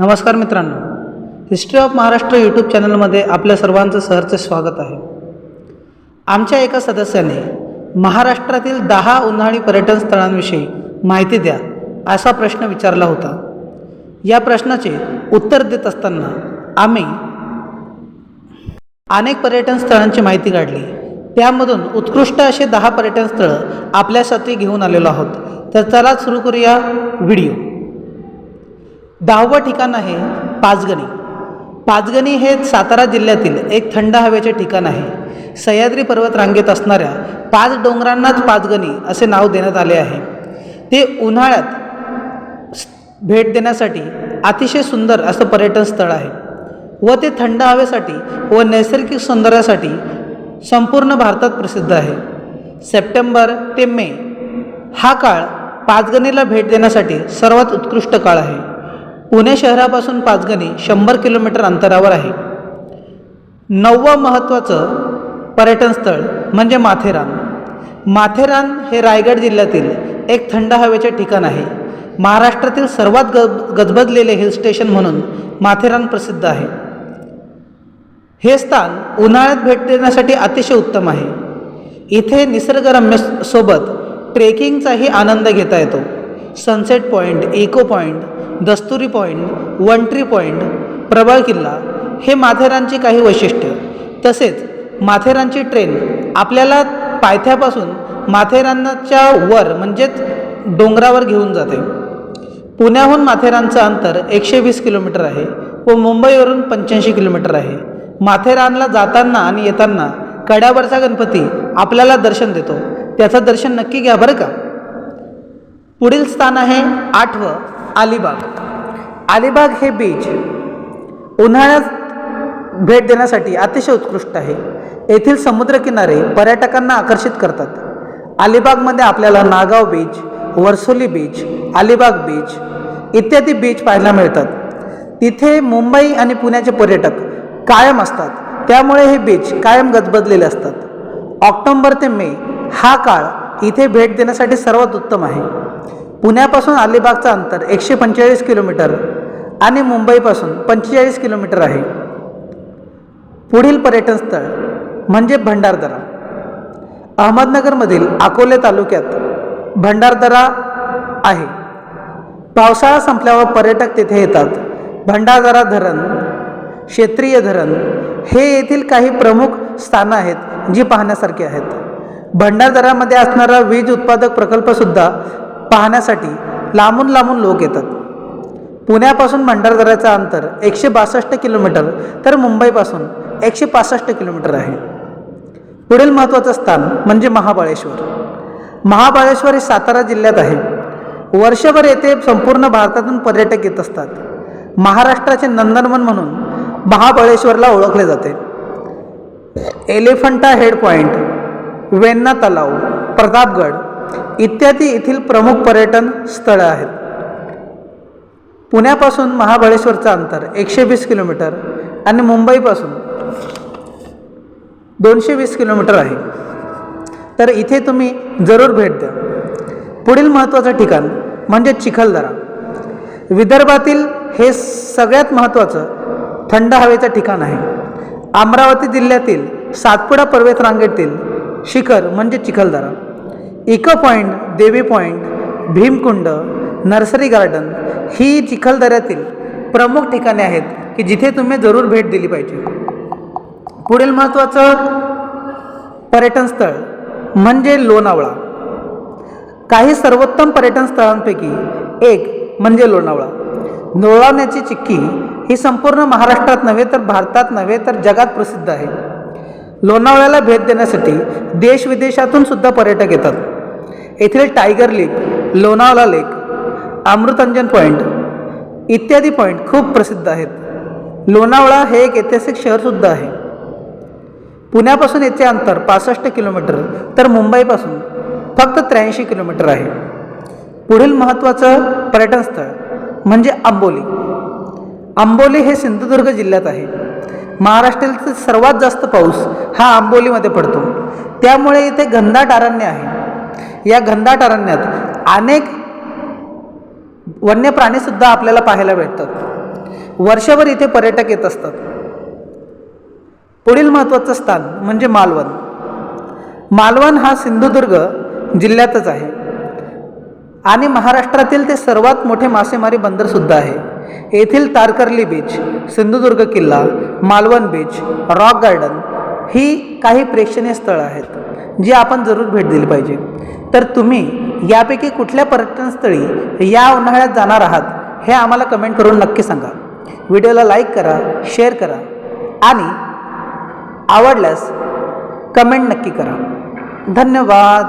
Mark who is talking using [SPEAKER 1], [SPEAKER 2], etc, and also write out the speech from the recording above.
[SPEAKER 1] नमस्कार मित्रांनो. History of Maharashtra YouTube चॅनलमध्ये आपल्या सर्वांचं सहर्ष स्वागत आहे. आमच्या एका सदस्याने महाराष्ट्रातील दहा उन्हाळी पर्यटन स्थळांविषयी माहिती द्या असा प्रश्न विचारला होता. या प्रश्नाचे उत्तर देत असताना आम्ही अनेक पर्यटन स्थळांची माहिती काढली. त्यामधून उत्कृष्ट असे दहा पर्यटन स्थळं आपल्यासाठी घेऊन आलेलो आहोत. तर चला सुरू करूया व्हिडिओ. दहावं ठिकाण आहे पाचगणी. पाचगणी हे सातारा जिल्ह्यातील एक थंड हवेचे ठिकाण आहे. सह्याद्री पर्वत रांगेत असणाऱ्या पाच डोंगरांनाच पाचगणी असे नाव देण्यात आले आहे. ते उन्हाळ्यात भेट देण्यासाठी अतिशय सुंदर असं पर्यटन स्थळ आहे व ते थंड हवेसाठी व नैसर्गिक सौंदर्यासाठी संपूर्ण भारतात प्रसिद्ध आहे. सप्टेंबर ते मे हा काळ पाचगणीला भेट देण्यासाठी सर्वात उत्कृष्ट काळ आहे. पुणे शहरापासून पाचगणी शंभर किलोमीटर अंतरावर आहे. नववं महत्त्वाचं पर्यटनस्थळ म्हणजे माथेरान. माथेरान हे रायगड जिल्ह्यातील एक थंड हवेचे ठिकाण आहे. महाराष्ट्रातील सर्वात गज गजबजलेले हिल स्टेशन म्हणून माथेरान प्रसिद्ध आहे. हे स्थान उन्हाळ्यात भेट देण्यासाठी अतिशय उत्तम आहे. इथे निसर्गरम्य सोबत ट्रेकिंगचाही आनंद घेता येतो. Sunset point echo point Dasturi point one tree point Prabal किल्ला हे माथेरानची काही वैशिष्ट्य. तसेच माथेरानची ट्रेन आपल्याला पायथ्यापासून माथेरानच्या वर म्हणजेच डोंगरावर घेऊन जाते. पुण्याहून माथेरानचं अंतर एकशे वीस किलोमीटर आहे व मुंबईवरून पंच्याऐंशी किलोमीटर आहे. माथेरानला जाताना आणि येताना कड्यावरचा गणपती आपल्याला दर्शन देतो. त्याचं दर्शन नक्की घ्या बरं का? पुढील स्थान आहे आठवं अलिबाग. अलिबाग हे बीच उन्हाळ्यात भेट देण्यासाठी अतिशय उत्कृष्ट आहे. येथील समुद्रकिनारे पर्यटकांना आकर्षित करतात. अलिबागमध्ये आपल्याला Nagaon beach Varsoli beach Alibag beach इत्यादी बीच पाहायला मिळतात. तिथे मुंबई आणि पुण्याचे पर्यटक कायम असतात. त्यामुळे हे बीच कायम गजबजलेले असतात. ऑक्टोंबर ते मे हा काळ इथे भेट देण्यासाठी सर्वात उत्तम आहे. पुण्यापासून अलिबागचं अंतर एकशे पंचेचाळीस किलोमीटर आणि मुंबईपासून पंचेचाळीस किलोमीटर आहे. पुढील पर्यटन स्थळ म्हणजे भंडारदरा. अहमदनगरमधील अकोले तालुक्यात भंडारदरा आहे. पावसाळा संपल्यावर पर्यटक तेथे येतात. भंडारदरा धरण क्षेत्रीय धरण हे येथील काही प्रमुख स्थानं आहेत जी पाहण्यासारखी आहेत. भंडारदऱ्यामध्ये असणारा वीज उत्पादक प्रकल्पसुद्धा पाहण्यासाठी लांबून लांबून लोक येतात. पुण्यापासून भंडारदऱ्याचं अंतर एकशे बासष्ट किलोमीटर तर मुंबईपासून एकशे पासष्ट किलोमीटर आहे. पुढील महत्त्वाचं स्थान म्हणजे महाबळेश्वर. महाबळेश्वर हे सातारा जिल्ह्यात आहे. वर्षभर येथे संपूर्ण भारतातून पर्यटक येत असतात. महाराष्ट्राचे नंदनवन म्हणून महाबळेश्वरला ओळखले जाते. एलिफंटा हेड पॉईंट वेण्णा तलाव प्रतापगड इत्यादी येथील प्रमुख पर्यटन स्थळं आहेत. पुण्यापासून महाबळेश्वरचं अंतर एकशे वीस किलोमीटर आणि मुंबईपासून दोनशे वीस किलोमीटर आहे. तर इथे तुम्ही जरूर भेट द्या. पुढील महत्त्वाचं ठिकाण म्हणजे चिखलदरा. विदर्भातील हे सगळ्यात महत्त्वाचं थंड हवेचं ठिकाण आहे. अमरावती जिल्ह्यातील सातपुडा पर्वतरांगेतील शिखर म्हणजे Chikhaldara. Echo point Devi point Bhimkund nursery garden ही चिखलदऱ्यातील प्रमुख ठिकाणे आहेत की जिथे तुम्ही जरूर भेट दिली पाहिजे. पुढील महत्त्वाचं पर्यटन स्थळ म्हणजे लोणावळा. काही सर्वोत्तम पर्यटन स्थळांपैकी एक म्हणजे लोणावळा. लोणावण्याची चिक्की ही संपूर्ण महाराष्ट्रात नव्हे तर भारतात नव्हे तर जगात प्रसिद्ध आहे. लोणावळ्याला भेट देण्यासाठी देशविदेशातून सुद्धा पर्यटक येतात. येथील tiger lake Lonavala lake Amrutanjan point इत्यादी पॉईंट खूप प्रसिद्ध आहेत. लोणावळा हे एक ऐतिहासिक शहरसुद्धा आहे. पुण्यापासून येथे अंतर पासष्ट किलोमीटर तर मुंबईपासून फक्त त्र्याऐंशी किलोमीटर आहे. पुढील महत्त्वाचं पर्यटनस्थळ म्हणजे आंबोली. आंबोली हे सिंधुदुर्ग जिल्ह्यात आहे. महाराष्ट्रातील सर्वात जास्त पाऊस हा आंबोलीमध्ये पडतो. त्यामुळे इथे घनदाट अरण्य आहे. या घनदाट अरण्यात अनेक वन्य प्राणीसुद्धा आपल्याला पाहायला भेटतात. वर्षभर इथे पर्यटक येत असतात. पुढील महत्त्वाचं स्थान म्हणजे मालवण. मालवण हा सिंधुदुर्ग जिल्ह्यातच आहे. आणि महाराष्ट्रातील ते सर्वात मोठे मासेमारी बंदरसुद्धा आहे. येथील तारकर्ली बीच सिंधुदुर्ग किल्ला मालवण बीच रॉक गार्डन ही काही प्रेक्षणीय स्थळं आहेत जी आपण जरूर भेट दिली पाहिजे. तर तुम्ही यापैकी कुठल्या पर्यटनस्थळी या उन्हाळ्यात जाणार आहात हे आम्हाला कमेंट करून नक्की सांगा. व्हिडिओला लाईक करा शेअर करा आणि आवडल्यास कमेंट नक्की करा. धन्यवाद!